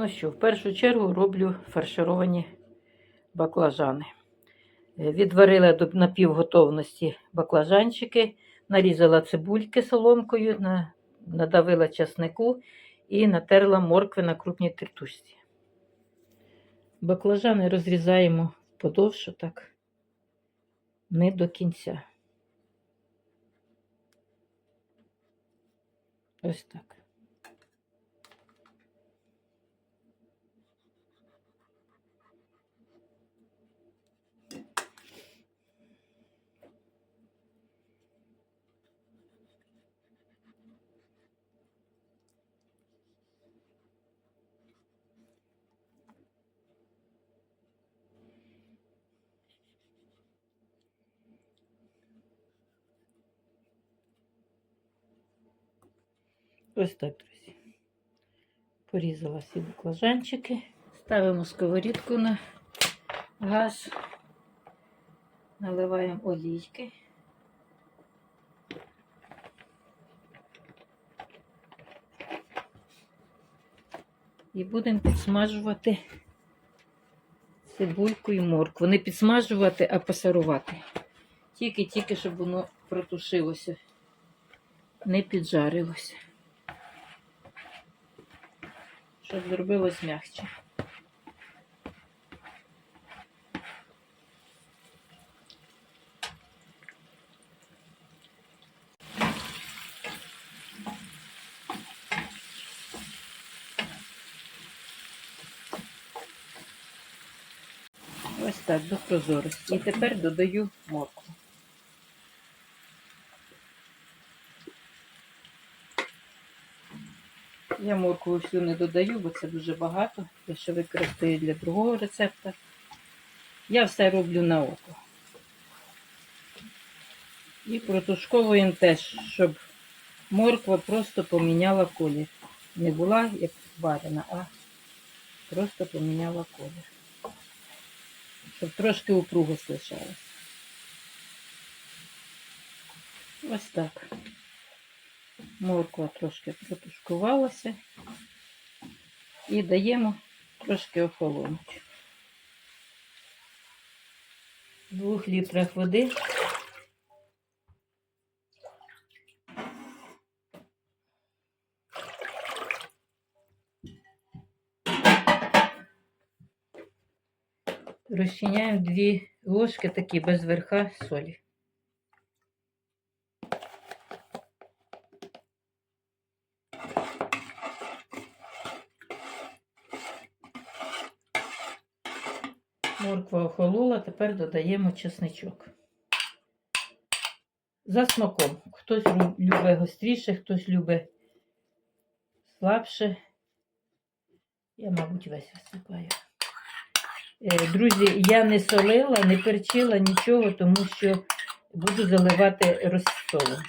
Ну що, в першу чергу роблю фаршировані баклажани. Е, Відварила до напівготовності баклажанчики, нарізала цибульки соломкою, надавила часнику і натерла моркви на крупній тертушці. Баклажани розрізаємо подовше так, не до кінця. Ось так. Ось так, друзі. Порізала всі баклажанчики. Ставимо сковорідку на газ. Наливаємо олійки. І будемо підсмажувати цибульку і моркву. Не підсмажувати, а пасарувати. Тільки-тільки, щоб воно протушилося, не піджарилося. Щоб зробилось м'якче. Ось так, до прозорості. І тепер додаю моркву. Я моркву всю не додаю, бо це дуже багато. Я ще використаю для другого рецепта. Я все роблю на око. І протушковуємо теж, щоб морква просто поміняла колір. Не була як варена, а просто поміняла колір. Щоб трошки упруго лишалось. Ось так. Морква трошки протушкувалася. І даємо трошки охолонути. В двох літрах води розчиняємо дві ложки такі без верха солі. Морква охолола, тепер додаємо чесничок. За смаком. Хтось любить гостріше, хтось любить слабше. Я, мабуть, весь висипаю. Е, Друзі, я не солила, не перчила нічого, тому що буду заливати розсолом.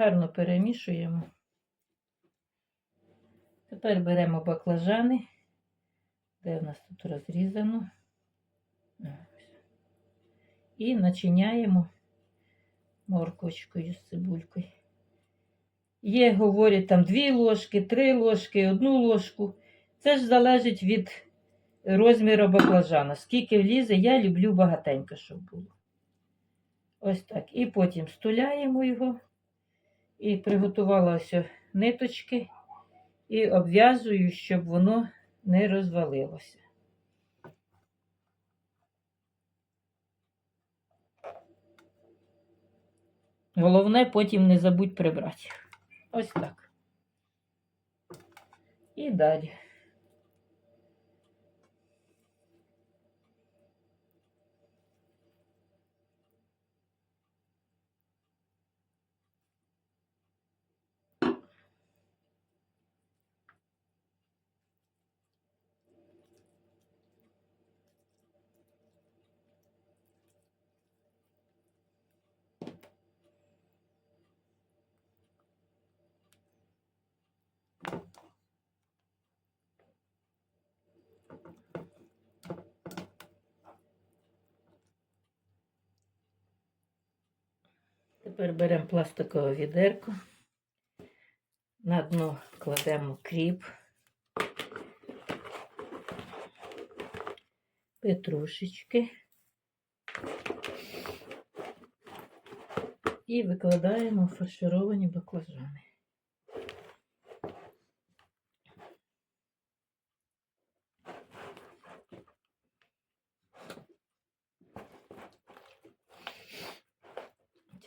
Гарно перемішуємо. Тепер беремо баклажани, де у нас тут розрізано. І начиняємо морквочкою з цибулькою. Є, говорять, там дві ложки, три ложки, одну ложку. Це ж залежить від розміру баклажана. Скільки влізе, я люблю багатенько, щоб було. Ось так. І потім стуляємо його. І приготувала ось ниточки. І обв'язую, щоб воно не розвалилося. Головне потім не забудь прибрати. Ось так. І далі. Тепер беремо пластикове відерко, на дно кладемо кріп, петрушечки. І викладаємо фаршировані баклажани.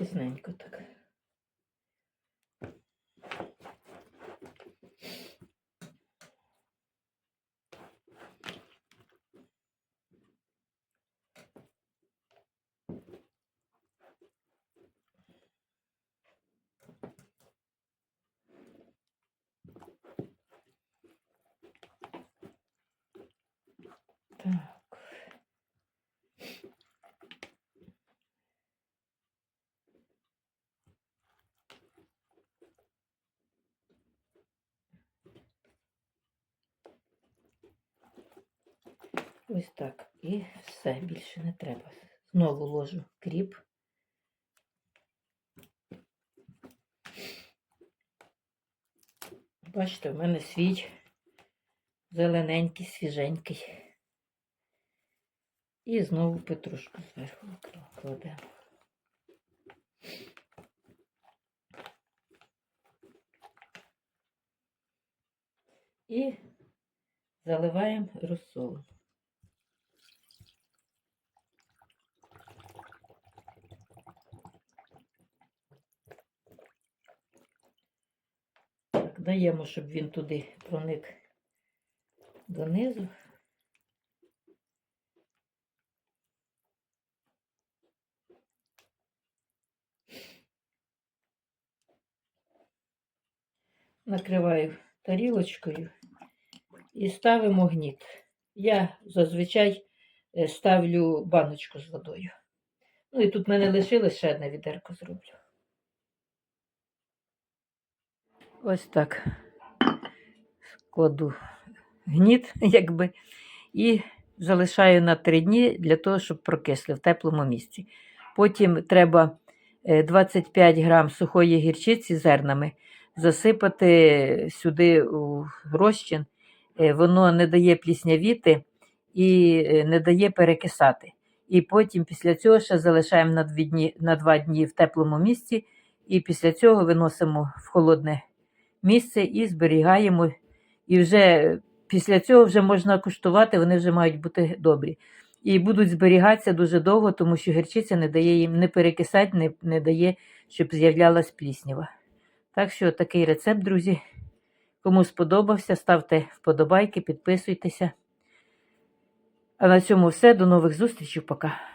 Тісненько так. Так. Ось так. І все, більше не треба. Знову ложу кріп. Бачите, в мене свіч зелененький, свіженький. І знову петрушку зверху кладемо. І заливаємо розсолом. Так, даємо, щоб він туди проник донизу. Накриваю тарілочкою і ставимо гніт. Я зазвичай е, ставлю баночку з водою. Ну і тут в мене лишилось ще одне відерко зроблю. Ось так складу гніт, якби, і залишаю на три дні для того, щоб прокисли в теплому місці. Потім треба е, 25 грам сухої гірчиці зернами засипати сюди у розчин. Е, Воно не дає пліснявіти і е, не дає перекисати. І потім після цього ще залишаємо на, дві дні, на два дні в теплому місці, і після цього виносимо в холодне місце і зберігаємо. І вже після цього вже можна куштувати, вони вже мають бути добрі. І будуть зберігатися дуже довго, тому що гірчиця не дає їм не перекисати, не, не дає, щоб з'являлась пліснява. Так що такий рецепт, друзі. Кому сподобався, ставте вподобайки, підписуйтеся. А на цьому все. До нових зустрічей. Пока.